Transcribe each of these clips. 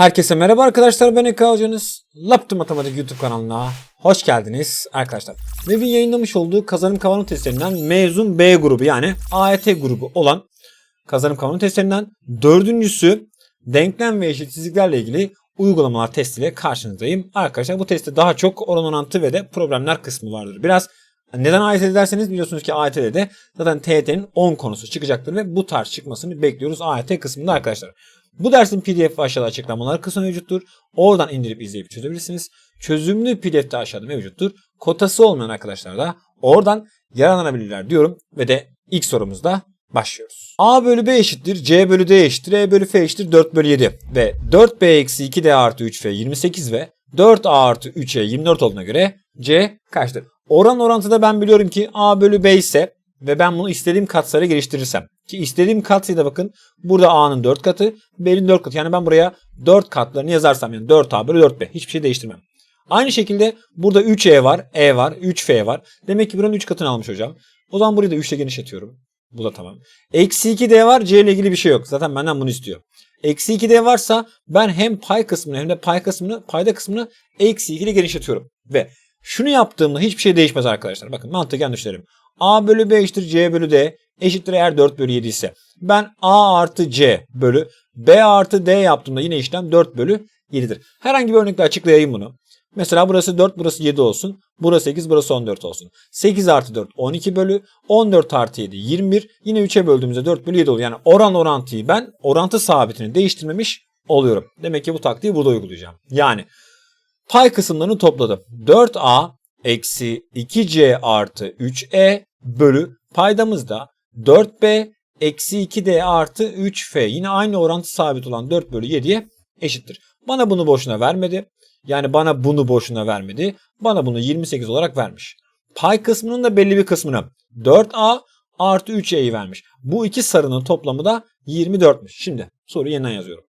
Herkese merhaba arkadaşlar ben Eka Hocanız. Laptop Matematik YouTube kanalına hoş geldiniz arkadaşlar. Web'in yayınlamış olduğu kazanım kavramı testlerinden mezun B grubu yani AYT grubu olan kazanım kavramı testlerinden dördüncüsü denklem ve eşitsizliklerle ilgili uygulamalar testiyle karşınızdayım. Arkadaşlar bu testte daha çok oran orantı ve de problemler kısmı vardır. Biraz neden AYT derseniz biliyorsunuz ki AYT'de de zaten TYT'nin 10 konusu çıkacaktır ve bu tarz çıkmasını bekliyoruz AYT kısmında arkadaşlar. Bu dersin PDF aşağıda açıklamalar kısmı mevcuttur. Oradan indirip izleyip çözebilirsiniz. Çözümlü PDF de aşağıda mevcuttur. Kotası olmayan arkadaşlar da oradan yararlanabilirler diyorum ve de ilk sorumuzda başlıyoruz. A bölü B eşittir. C bölü D eşittir. E bölü F eşittir. 4 bölü 7 ve 4B eksi 2D artı 3F 28 ve 4A artı 3E 24 olduğuna göre C kaçtır? Oran orantıda ben biliyorum ki A bölü B ise ve ben bunu istediğim katsayıya geliştirirsem ki istediğim katsayıda bakın burada A'nın 4 katı B'nin 4 katı yani ben buraya 4 katlarını yazarsam yani 4A bölü 4B hiçbir şey değiştirmem. Aynı şekilde burada 3E var, E var, 3F var. Demek ki buranın 3 katını almış hocam. O zaman burayı da 3 ile genişletiyorum. Bu da tamam. Eksi 2D var C ile ilgili bir şey yok. Zaten benden bunu istiyor. Eksi 2D varsa ben hem pay kısmını hem de pay kısmını, payda kısmını eksi 2 ile genişletiyorum. Ve şunu yaptığımda hiçbir şey değişmez arkadaşlar. Bakın mantıken düşünelim. A bölü B eşittir C bölü D eşittir eğer 4 bölü 7 ise. Ben A artı C bölü B artı D yaptığımda yine işlem 4 bölü 7'dir. Herhangi bir örnekle açıklayayım bunu. Mesela burası 4 burası 7 olsun. Burası 8 burası 14 olsun. 8 artı 4 12 bölü 14 artı 7 21. Yine 3'e böldüğümüzde 4 bölü 7 oluyor. Yani oran orantıyı ben orantı sabitini değiştirmemiş oluyorum. Demek ki bu taktiği burada uygulayacağım. Yani pay kısımlarını topladım. 4A eksi 2C artı 3E bölü paydamızda 4B eksi 2D artı 3F yine aynı orantı sabit olan 4 bölü 7'ye eşittir. Bana bunu boşuna vermedi. Yani bana bunu boşuna vermedi. Bana bunu 28 olarak vermiş. Pay kısmının da belli bir kısmını 4A artı 3E'yi vermiş. Bu iki sarının toplamı da 24'müş. Şimdi soruyu yeniden yazıyorum.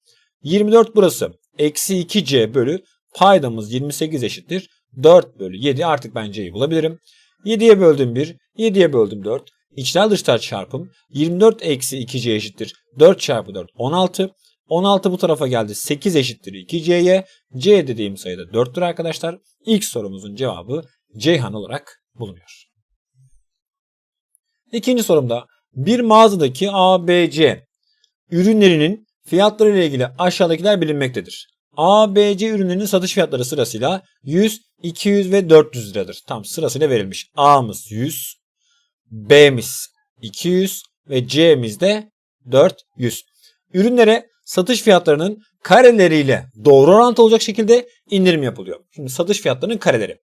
24 burası. Eksi 2C bölü paydamız 28 eşittir. 4 bölü 7 artık ben C'yi bulabilirim. 7'ye böldüm 1, 7'ye böldüm 4. İçler dışlar çarpım 24 eksi 2C eşittir. 4 çarpı 4 16. 16 bu tarafa geldi 8 eşittir 2C'ye. C dediğim sayıda 4'tür arkadaşlar. İlk sorumuzun cevabı Ceyhan olarak bulunuyor. İkinci sorumda bir mağazadaki ABC ürünlerinin fiyatları ile ilgili aşağıdakiler bilinmektedir. ABC ürünlerinin satış fiyatları sırasıyla 100, 200 ve 400 liradır. Tam sırasıyla verilmiş. A'mız 100, B'miz 200 ve C'miz de 400. Ürünlere satış fiyatlarının kareleriyle doğru orantı olacak şekilde indirim yapılıyor. Şimdi satış fiyatlarının kareleri.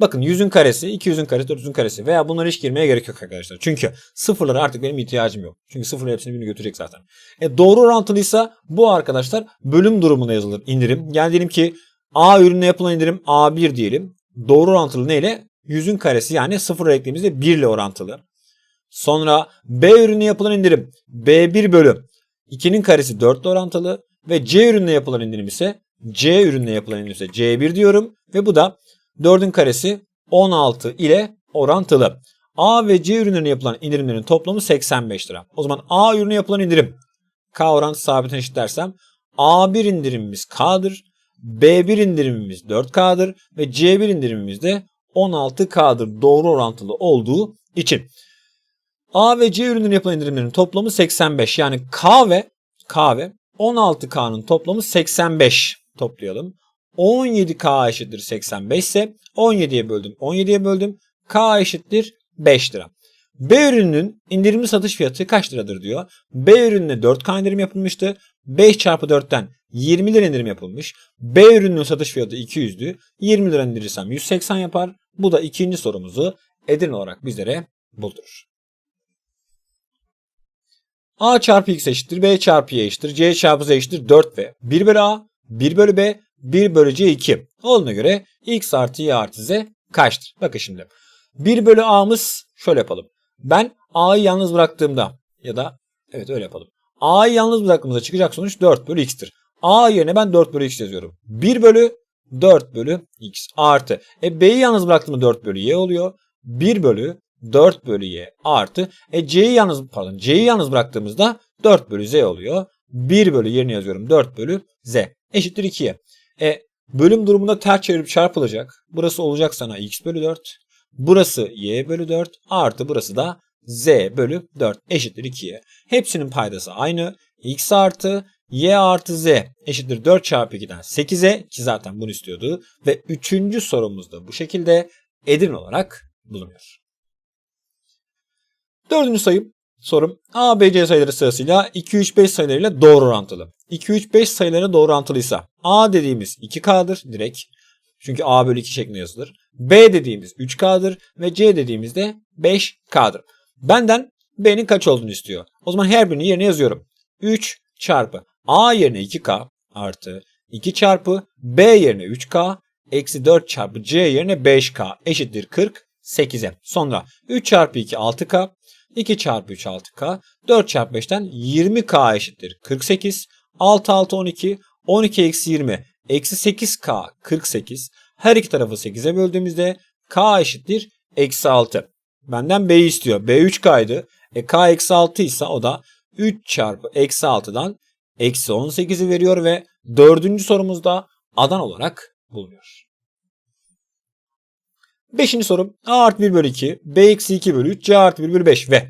Bakın 100'ün karesi, 200'ün karesi, 400'ün karesi veya bunlara hiç girmeye gerek yok arkadaşlar. Çünkü sıfırlara artık benim ihtiyacım yok. Çünkü sıfırlar hepsini birini götürecek zaten. E doğru orantılıysa bu arkadaşlar bölüm durumuna yazılır indirim. Yani diyelim ki A ürününe yapılan indirim A1 diyelim. Doğru orantılı neyle? 100'ün karesi yani sıfır eklemimizde 1 ile orantılı. Sonra B ürününe yapılan indirim B1 bölü 2'nin karesi 4 ile orantılı ve C ürününe yapılan indirim ise C ürününe yapılan indirim ise C1 diyorum ve bu da 4'ün karesi 16 ile orantılı. A ve C ürünlerine yapılan indirimlerin toplamı 85 lira. O zaman A ürününe yapılan indirim K orantı sabitine eşitlersem A1 indirimimiz K'dır. B1 indirimimiz 4K'dır ve C1 indirimimiz de 16K'dır doğru orantılı olduğu için. A ve C ürünlerine yapılan indirimlerin toplamı 85. Yani K ve K ve 16K'nın toplamı 85 toplayalım. 17K eşittir 85 ise 17'ye böldüm. 17'ye böldüm. K eşittir 5 lira. B ürününün indirimli satış fiyatı kaç liradır diyor. B ürününe 4K indirim yapılmıştı. 5 çarpı 4'ten 20 lira indirim yapılmış. B ürününün satış fiyatı 200'dü. 20 lira indirirsem 180 yapar. Bu da ikinci sorumuzu Edirne olarak bizlere buldurur. A çarpı X eşittir. B çarpı Y eşittir. C çarpı Z eşittir 4 ve 1 bölü A, 1 bölü B, 1 bölü C 2. Olduğuna göre X artı Y artı Z kaçtır? Bakın şimdi. 1 bölü A'mız şöyle yapalım. Ben A'yı yalnız bıraktığımda ya da evet öyle yapalım. A'yı yalnız bıraktığımızda çıkacak sonuç 4 bölü X'tir. A yerine ben 4 bölü X yazıyorum. 1 bölü 4 bölü X artı. E B'yi yalnız bıraktığımda 4 bölü Y oluyor. 1 bölü 4 bölü Y artı. E C'yi yalnız pardon C'yi yalnız bıraktığımızda 4 bölü Z oluyor. 1 bölü yerine yazıyorum 4 bölü z eşittir 2'ye. E bölüm durumunda ters çevirip çarpılacak. Burası olacak sana x bölü 4. Burası y bölü 4 artı burası da z bölü 4 eşittir 2'ye. Hepsinin paydası aynı. x artı y artı z eşittir 4 çarpı 2'den 8'e ki zaten bunu istiyordu. Ve üçüncü sorumuz da bu şekilde Edirne olarak bulunuyor. Dördüncü sayım sorum A, B, C sayıları sırasıyla 2, 3, 5 sayılarıyla doğru orantılı. 2, 3, 5 sayılarına doğru orantılıysa A dediğimiz 2K'dır direkt. Çünkü A bölü 2 şeklinde yazılır. B dediğimiz 3K'dır ve C dediğimizde 5K'dır. Benden B'nin kaç olduğunu istiyor. O zaman her birini yerine yazıyorum. 3 çarpı A yerine 2K artı 2 çarpı B yerine 3K eksi 4 çarpı C yerine 5K eşittir 48'e. Sonra 3 çarpı 2 6K 2 çarpı 3 6K 4 çarpı 5'ten 20K eşittir 48 6 6 12 12 eksi 20 eksi 8K 48 her iki tarafı 8'e böldüğümüzde K eşittir eksi 6. Benden B'yi istiyor. B 3K'ydı. E K eksi 6 ise o da 3 çarpı eksi 6'dan eksi 18'i veriyor ve dördüncü sorumuzda adan olarak bulunuyor. Beşinci sorum A artı 1 bölü 2, B eksi 2 bölü 3, C artı 1 bölü 5 ve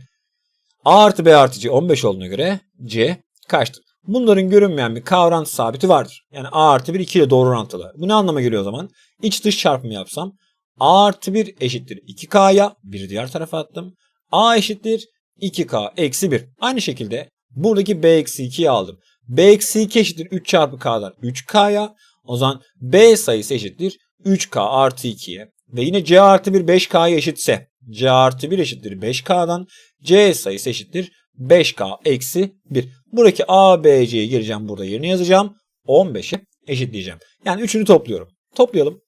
A artı B artı C 15 olduğuna göre C kaçtır? Bunların görünmeyen bir kavram sabiti vardır. Yani A artı 1 2 ile doğru orantılı. Bu ne anlama geliyor o zaman? İç dış çarpımı yapsam A artı 1 eşittir 2K'ya bir diğer tarafa attım. A eşittir 2K eksi 1. Aynı şekilde buradaki B eksi 2'yi aldım. B eksi 2 eşittir 3 çarpı K'dan 3K'ya. O zaman B sayısı eşittir 3K artı 2'ye. Ve yine C artı 1 5K'ya eşitse C artı 1 eşittir 5K'dan C sayısı eşittir 5K eksi 1. Buradaki A, B, C'yi gireceğim burada yerine yazacağım. 15'e eşitleyeceğim. Yani üçünü topluyorum. Toplayalım.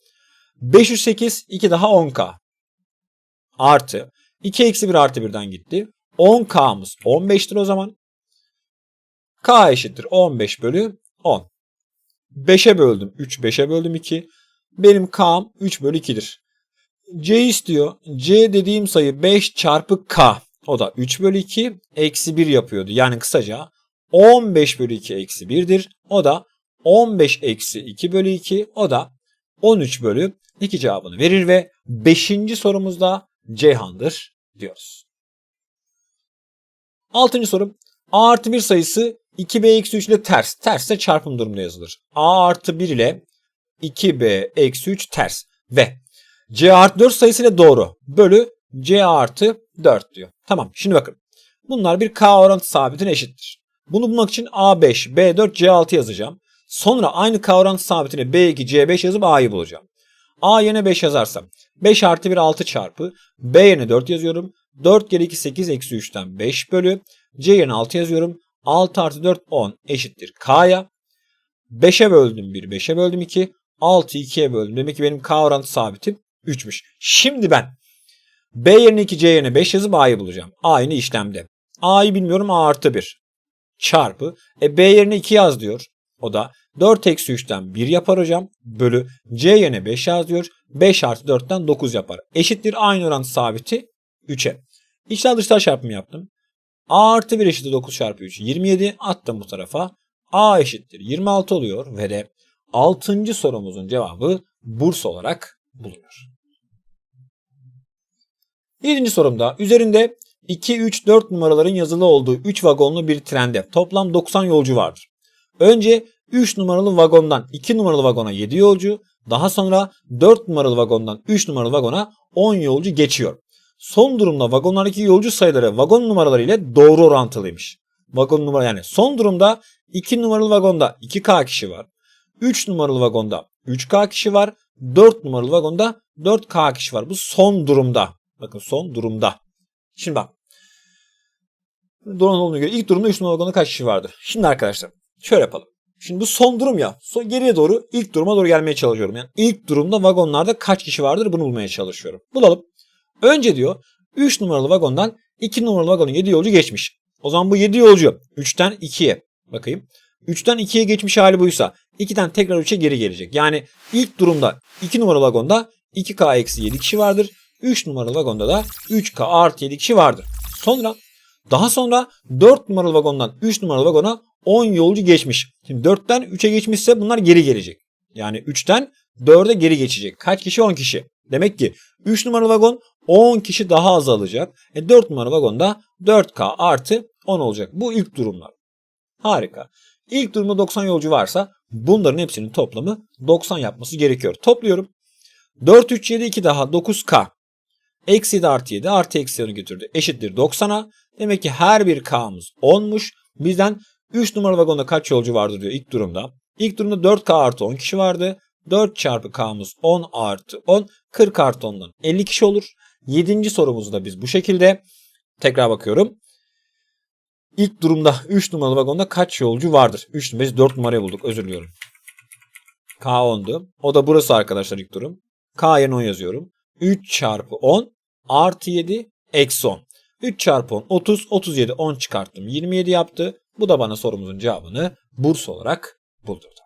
508 2 daha 10K. Artı 2 eksi 1 artı 1'den gitti. 10K'mız 15'tir o zaman. K eşittir 15 bölü 10. 5'e böldüm 3, 5'e böldüm 2. Benim K'm 3 bölü 2'dir. C istiyor. C dediğim sayı 5 çarpı K. O da 3 bölü 2 eksi 1 yapıyordu. Yani kısaca 15 bölü 2 eksi 1'dir. O da 15 eksi 2 bölü 2. O da 13 bölü 2 cevabını verir ve 5. sorumuzda Ceyhan'dır diyoruz. 6. sorum. A artı 1 sayısı 2B eksi 3 ile ters. Terse çarpım durumunda yazılır. A artı 1 ile 2B eksi 3 ters. Ve C artı 4 sayısıyla doğru. Bölü C artı 4 diyor. Tamam şimdi bakın. Bunlar bir K orantı sabitine eşittir. Bunu bulmak için A5, B4, C6 yazacağım. Sonra aynı K orantı sabitine B2, C5 yazıp A'yı bulacağım. A yerine 5 yazarsam 5 artı 1 6 çarpı B yerine 4 yazıyorum. 4 kere 2 8 eksi 3'ten 5 bölü C yerine 6 yazıyorum. 6 artı 4 10 eşittir K'ya. 5'e böldüm 1 5'e böldüm 2 6 2'ye böldüm. Demek ki benim K orantı sabitim 3'müş. Şimdi ben B yerine 2 C yerine 5 yazıp A'yı bulacağım. Aynı işlemde. A'yı bilmiyorum A artı 1 çarpı. E B yerine 2 yaz diyor. O da 4 eksi 3'ten 1 yapar hocam. Bölü C yerine 5 yaz diyor. 5 artı 4'ten 9 yapar. Eşittir aynı orantı sabiti 3'e. İçler dışlar çarpımı yaptım. A artı 1 eşittir 9 çarpı 3. 27 attım bu tarafa. A eşittir 26 oluyor ve de 6. sorumuzun cevabı Bursa olarak bulunuyor. 7. sorumda üzerinde 2, 3, 4 numaraların yazılı olduğu 3 vagonlu bir trende toplam 90 yolcu vardır. Önce 3 numaralı vagondan 2 numaralı vagona 7 yolcu, daha sonra 4 numaralı vagondan 3 numaralı vagona 10 yolcu geçiyor. Son durumda vagonlardaki yolcu sayıları vagon numaraları ile doğru orantılıymış. Vagon numara yani son durumda 2 numaralı vagonda 2K kişi var. 3 numaralı vagonda 3K kişi var. 4 numaralı vagonda 4K kişi var. Bu son durumda. Bakın son durumda. Şimdi bak. Doğru olduğuna göre ilk durumda 3 numaralı vagonda kaç kişi vardır? Şimdi arkadaşlar şöyle yapalım. Şimdi bu son durum ya. Son, geriye doğru ilk duruma doğru gelmeye çalışıyorum. Yani ilk durumda vagonlarda kaç kişi vardır bunu bulmaya çalışıyorum. Bulalım. Önce diyor 3 numaralı vagondan 2 numaralı vagonun 7 yolcu geçmiş. O zaman bu 7 yolcu 3'ten 2'ye bakayım. 3'ten 2'ye geçmiş hali buysa 2'den tekrar 3'e geri gelecek. Yani ilk durumda 2 numaralı vagonda 2K eksi 7 kişi vardır. 3 numaralı vagonda da 3K artı 7 kişi vardır. Sonra Daha sonra 4 numaralı vagondan 3 numaralı vagona 10 yolcu geçmiş. Şimdi 4'ten 3'e geçmişse bunlar geri gelecek. Yani 3'ten 4'e geri geçecek. Kaç kişi? 10 kişi. Demek ki 3 numaralı vagon 10 kişi daha az alacak. E 4 numaralı vagonda 4K artı 10 olacak. Bu ilk durumlar. Harika. İlk durumda 90 yolcu varsa bunların hepsinin toplamı 90 yapması gerekiyor. Topluyorum. 4, 3, 7, 2 daha 9K. Eksi 7 artı 7 artı eksi 10'u götürdü. Eşittir 90'a. Demek ki her bir K'mız 10'muş. Bizden 3 numaralı vagonda kaç yolcu vardı diyor ilk durumda. İlk durumda 4K artı 10 kişi vardı. 4 çarpı K'mız 10 artı 10. 40 artı 10'dan 50 kişi olur. 7. sorumuzu da biz bu şekilde. Tekrar bakıyorum. İlk durumda 3 numaralı vagonda kaç yolcu vardır? 3 numara biz 4 numarayı bulduk özür diliyorum. K 10'du. O da burası arkadaşlar ilk durum. K yerine 10 yazıyorum. 3 çarpı 10 artı 7 eksi 10. 3 çarpı 10 30 37 10 çıkarttım 27 yaptı. Bu da bana sorumuzun cevabını burs olarak buldurdu.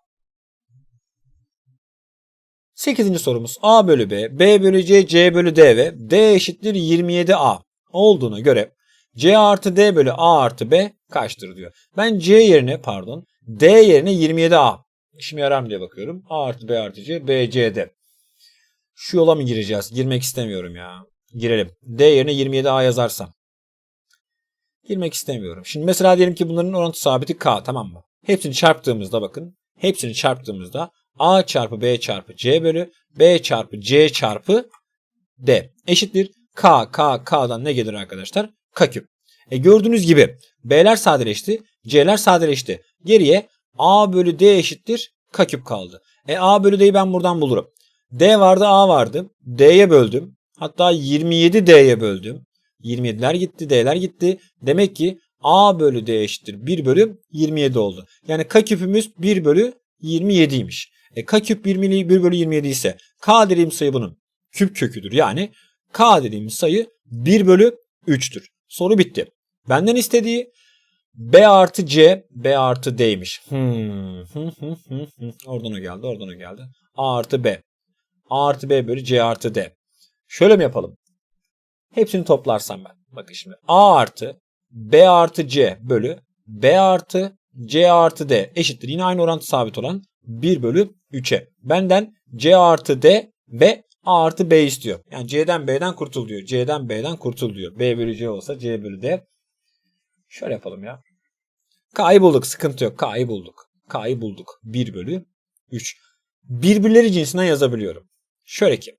8. sorumuz A bölü B, B bölü C, C bölü D ve D eşittir 27A olduğuna göre C artı D bölü A artı B kaçtır diyor. Ben C yerine pardon D yerine 27A işime yarar mı diye bakıyorum. A artı B artı C, B, C, D. Şu yola mı gireceğiz? Girmek istemiyorum ya. Girelim. D yerine 27A yazarsam. Girmek istemiyorum. Şimdi mesela diyelim ki bunların orantı sabiti K tamam mı? Hepsini çarptığımızda bakın. Hepsini çarptığımızda A çarpı B çarpı C bölü B çarpı C çarpı D eşittir. K, K, K'dan ne gelir arkadaşlar? K küp. E gördüğünüz gibi B'ler sadeleşti. C'ler sadeleşti. Geriye A bölü D eşittir. K küp kaldı. E A bölü D'yi ben buradan bulurum. D vardı A vardı. D'ye böldüm. Hatta 27 D'ye böldüm. 27'ler gitti D'ler gitti. Demek ki A bölü D eşittir 1 bölü 27 oldu. Yani K küpümüz 1 bölü 27'ymiş. E, K küp 1, 1 bölü 27 ise K dediğim sayı bunun küp köküdür. Yani K dediğimiz sayı 1 bölü 3'tür. Soru bitti. Benden istediği B artı C, B artı D'ymiş. Hmm. oradan o geldi, oradan o geldi. A artı B. A artı B bölü C artı D. Şöyle mi yapalım? Hepsini toplarsam ben. Bakın şimdi. A artı B artı C bölü B artı C artı D eşittir. Yine aynı orantı sabit olan 1 bölü 3'e. Benden C artı D ve A artı B istiyor. Yani C'den B'den kurtul diyor. C'den B'den kurtul diyor. B bölü C olsa C bölü D. Şöyle yapalım ya. K'yı bulduk. Sıkıntı yok. K'yı bulduk. K'yı bulduk. 1 bölü 3. Birbirleri cinsinden yazabiliyorum. Şöyle ki.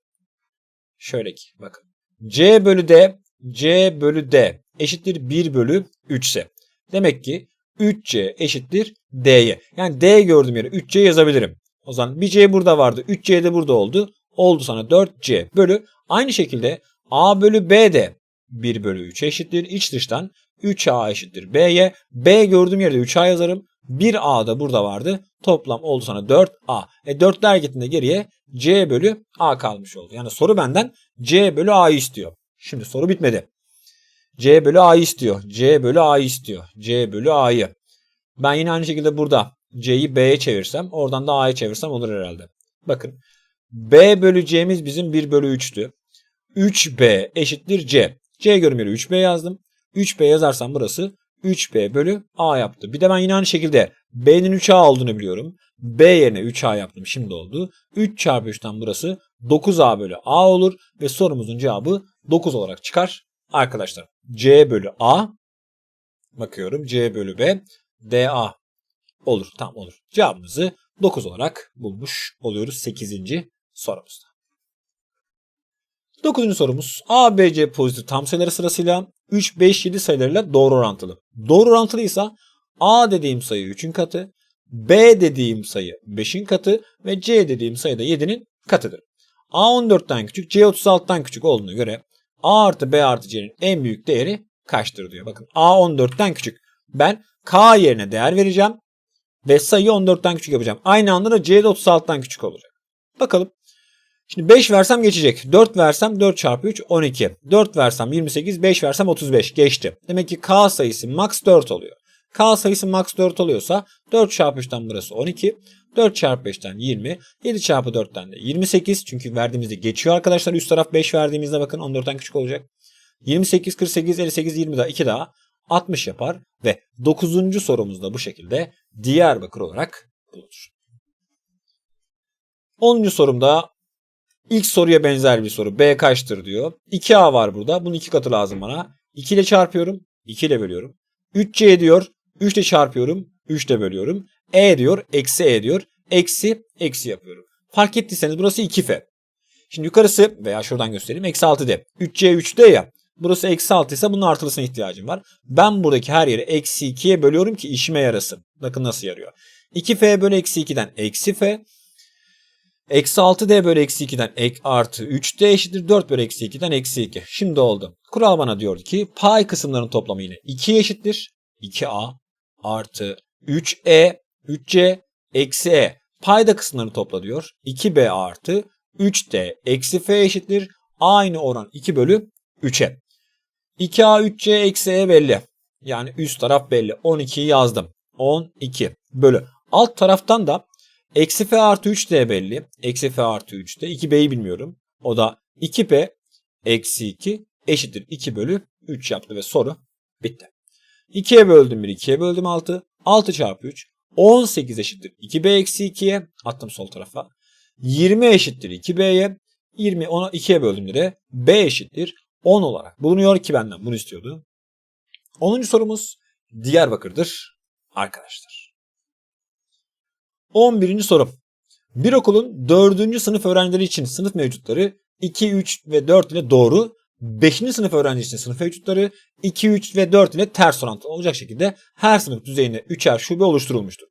Şöyle ki. Bakın. C bölü D C bölü D eşittir 1 bölü 3 ise. Demek ki 3C eşittir D'ye. Yani D gördüğüm yere 3C yazabilirim. O zaman bir C burada vardı. 3C de burada oldu. Oldu sana 4C bölü. Aynı şekilde A bölü B de 1 bölü 3 eşittir. İç dıştan 3A eşittir B'ye. B gördüğüm yerde 3A yazarım. 1A da burada vardı. Toplam oldu sana 4A. E 4'ler gittiğinde geriye C bölü A kalmış oldu. Yani soru benden C bölü A'yı istiyor. Şimdi soru bitmedi. C bölü A'yı istiyor. C bölü A'yı istiyor. C bölü A'yı. Ben yine aynı şekilde burada C'yi B'ye çevirsem oradan da A'ya çevirsem olur herhalde. Bakın B bölü C'miz bizim 1 bölü 3'tü. 3B eşittir C. C görünümleri 3B yazdım. 3B yazarsam burası 3B bölü A yaptı. Bir de ben yine aynı şekilde B'nin 3A olduğunu biliyorum. B yerine 3A yaptım şimdi oldu. 3 çarpı 3'ten burası 9A bölü A olur ve sorumuzun cevabı 9 olarak çıkar. Arkadaşlar C bölü A bakıyorum C bölü B DA olur tam olur. Cevabımızı 9 olarak bulmuş oluyoruz 8. sorumuzda. 9. sorumuz A, B, C pozitif tam sayıları sırasıyla 3, 5, 7 sayılarıyla doğru orantılı. Doğru orantılıysa A dediğim sayı 3'ün katı, B dediğim sayı 5'in katı ve C dediğim sayı da 7'nin katıdır. A 14'ten küçük, C 36'tan küçük olduğuna göre A artı B artı C'nin en büyük değeri kaçtır diyor. Bakın A 14'ten küçük. Ben K yerine değer vereceğim ve sayıyı 14'ten küçük yapacağım. Aynı anda da C de 36'tan küçük olacak. Bakalım. Şimdi 5 versem geçecek. 4 versem 4 çarpı 3 12. 4 versem 28, 5 versem 35 geçti. Demek ki K sayısı max 4 oluyor. K sayısı max 4 oluyorsa 4 çarpı 3'ten burası 12. 4 çarpı 5'ten 20. 7 çarpı 4'ten de 28. Çünkü verdiğimizde geçiyor arkadaşlar. Üst taraf 5 verdiğimizde bakın 14'ten küçük olacak. 28, 48, 58, 20 daha 2 daha. 60 yapar ve 9. sorumuz da bu şekilde Diyarbakır olarak bulunur. 10. sorumda ilk soruya benzer bir soru. B kaçtır diyor. 2A var burada. Bunun iki katı lazım bana. 2 ile çarpıyorum. 2 ile bölüyorum. 3C diyor. 3 ile çarpıyorum. 3 ile bölüyorum. E diyor. Eksi E diyor. Eksi eksi yapıyorum. Fark ettiyseniz burası 2F. Şimdi yukarısı veya şuradan göstereyim. Eksi 6D. 3C 3D ya. Burası eksi 6 ise bunun artılısına ihtiyacım var. Ben buradaki her yeri eksi 2'ye bölüyorum ki işime yarasın. Bakın nasıl yarıyor. 2F bölü eksi 2'den eksi F. Eksi 6D bölü eksi 2'den ek artı 3D eşittir 4 bölü eksi 2'den eksi 2. Şimdi oldu. Kural bana diyordu ki pay kısımlarının toplamı yine 2 eşittir. 2A artı 3E 3C eksi E. Payda kısımlarını topla diyor. 2B artı 3D eksi F eşittir. Aynı oran 2 bölü 3'e. 2A 3C eksi E belli. Yani üst taraf belli. 12'yi yazdım. 12 bölü. Alt taraftan da eksi F artı 3D belli. Eksi F artı 3D. 2B'yi bilmiyorum. O da 2B eksi 2 eşittir 2 bölü 3 yaptı ve soru bitti. 2'ye böldüm 1, 2'ye böldüm 6. 6 çarpı 3. 18 eşittir 2B eksi 2'ye. Attım sol tarafa. 20 eşittir 2B'ye. 20 ona 2'ye böldüm de B eşittir 10 olarak bulunuyor ki benden bunu istiyordu. 10. sorumuz Diyarbakır'dır arkadaşlar. 11. soru. Bir okulun 4. sınıf öğrencileri için sınıf mevcutları 2, 3 ve 4 ile doğru. 5. sınıf öğrencisi için sınıf mevcutları 2, 3 ve 4 ile ters orantılı olacak şekilde her sınıf düzeyinde 3'er şube oluşturulmuştur.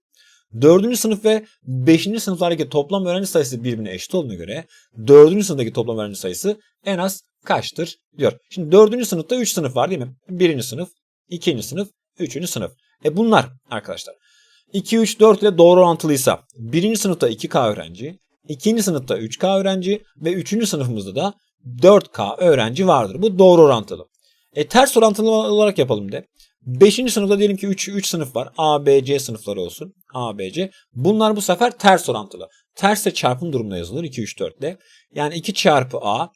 4. sınıf ve 5. sınıflardaki toplam öğrenci sayısı birbirine eşit olduğuna göre 4. sınıftaki toplam öğrenci sayısı en az kaçtır diyor. Şimdi 4. sınıfta 3 sınıf var değil mi? 1. sınıf, 2. sınıf, 3. sınıf. E bunlar arkadaşlar 2, 3, 4 ile doğru orantılıysa 1. sınıfta 2K öğrenci, 2. sınıfta 3K öğrenci ve 3. sınıfımızda da 4K öğrenci vardır. Bu doğru orantılı. E ters orantılı olarak yapalım de. 5. sınıfta diyelim ki 3, 3 sınıf var. A, B, C sınıfları olsun. A, B, C. Bunlar bu sefer ters orantılı. Terse çarpım durumunda yazılır 2, 3, 4 ile. Yani 2 çarpı A,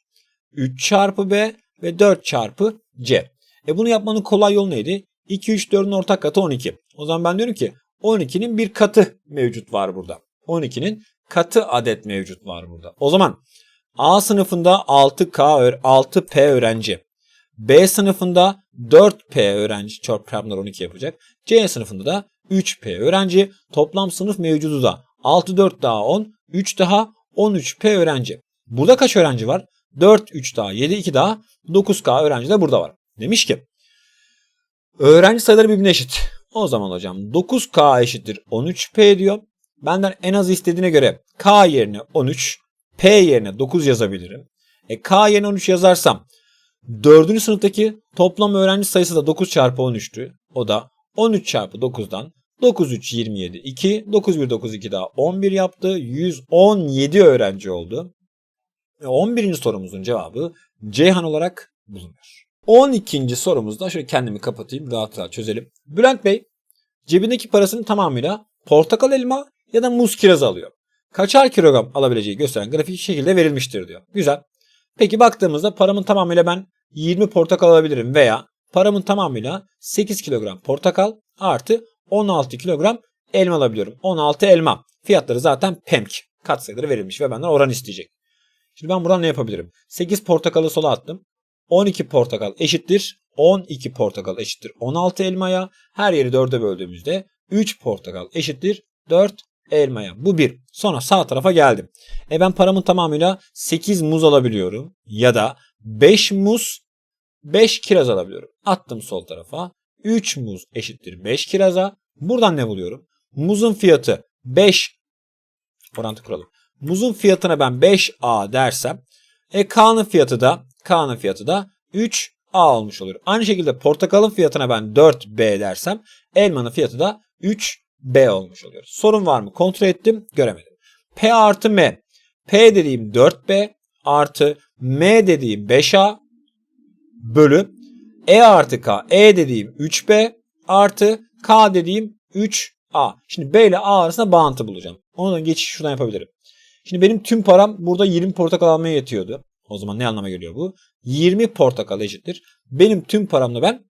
3 çarpı B ve 4 çarpı C. E bunu yapmanın kolay yolu neydi? 2, 3, 4'ün ortak katı 12. O zaman ben diyorum ki 12'nin bir katı mevcut var burada. 12'nin katı adet mevcut var burada. O zaman A sınıfında 6K 6P öğrenci. B sınıfında 4P öğrenci çarpımlar 12 yapacak. C sınıfında da 3P öğrenci. Toplam sınıf mevcudu da 6 4 daha 10, 3 daha 13P öğrenci. Burada kaç öğrenci var? 4 3 daha 7 2 daha 9K öğrenci de burada var. Demiş ki öğrenci sayıları birbirine eşit. O zaman hocam 9K eşittir 13P diyor. Benden en az istediğine göre K yerine 13, P yerine 9 yazabilirim. E, K yerine 13 yazarsam 4. sınıftaki toplam öğrenci sayısı da 9 çarpı 13'tü. O da 13 çarpı 9'dan 9 3 27 2 9 1 9 2 daha 11 yaptı. 117 öğrenci oldu. Ve 11. sorumuzun cevabı Ceyhan olarak bulunuyor. 12. sorumuzda şöyle kendimi kapatayım rahat rahat çözelim. Bülent Bey cebindeki parasının tamamıyla portakal elma ya da muz kirazı alıyor. Kaçar kilogram alabileceği gösteren grafik şekilde verilmiştir diyor. Güzel. Peki baktığımızda paramın tamamıyla ben 20 portakal alabilirim veya paramın tamamıyla 8 kilogram portakal artı 16 kilogram elma alabiliyorum. 16 elma. Fiyatları zaten PEMK. Katsayıları verilmiş ve benden oran isteyecek. Şimdi ben buradan ne yapabilirim? 8 portakalı sola attım. 12 portakal eşittir. 12 portakal eşittir 16 elmaya. Her yeri 4'e böldüğümüzde 3 portakal eşittir 4 elmaya. Bu bir. Sonra sağ tarafa geldim. E ben paramın tamamıyla 8 muz alabiliyorum. Ya da 5 muz 5 kiraz alabiliyorum. Attım sol tarafa. 3 muz eşittir 5 kiraza. Buradan ne buluyorum? Muzun fiyatı 5 orantı kuralım. Muzun fiyatına ben 5A dersem e K'nın fiyatı da K'nın fiyatı da 3A olmuş olur. Aynı şekilde portakalın fiyatına ben 4B dersem elmanın fiyatı da 3B olmuş oluyor. Sorun var mı? Kontrol ettim. Göremedim. P artı M. P dediğim 4B artı M dediğim 5A bölü E artı K. E dediğim 3B artı K dediğim 3A. Şimdi B ile A arasında bağıntı bulacağım. Ondan geçiş şuradan yapabilirim. Şimdi benim tüm param burada 20 portakal almaya yetiyordu. O zaman ne anlama geliyor bu? 20 portakal eşittir. Benim tüm paramla ben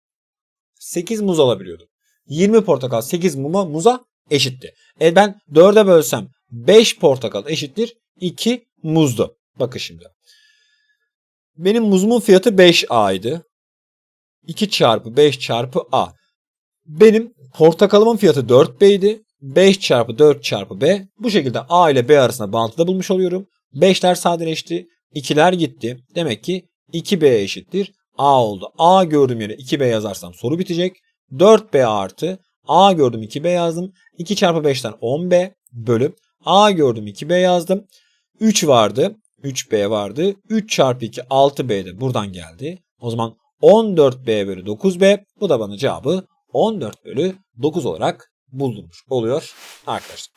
8 muz alabiliyordum. 20 portakal 8 muma muza eşitti. E ben 4'e bölsem 5 portakal eşittir 2 muzdu. Bakın şimdi. Benim muzumun fiyatı 5A'ydı. 2 çarpı 5 çarpı A. Benim portakalımın fiyatı 4B'ydi. 5 çarpı 4 çarpı B. Bu şekilde A ile B arasında bağıntıda bulmuş oluyorum. 5'ler sadeleşti. 2'ler gitti. Demek ki 2B eşittir. A oldu. A gördüğüm yere 2B yazarsam soru bitecek. 4B artı A gördüm 2B yazdım. 2 çarpı 5'ten 10B bölüp A gördüm 2B yazdım. 3 vardı. 3B vardı. 3 çarpı 2 6B de buradan geldi. O zaman 14B bölü 9B. Bu da bana cevabı 14 bölü 9 olarak buldurmuş oluyor arkadaşlar.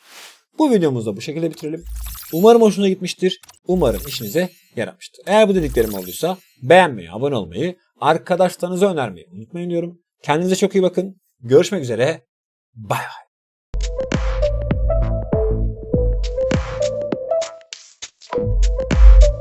Bu videomuzu da bu şekilde bitirelim. Umarım hoşuna gitmiştir. Umarım işinize yaramıştır. Eğer bu dediklerim olduysa beğenmeyi, abone olmayı, arkadaşlarınıza önermeyi unutmayın diyorum. Kendinize çok iyi bakın. Görüşmek üzere. Bay bay.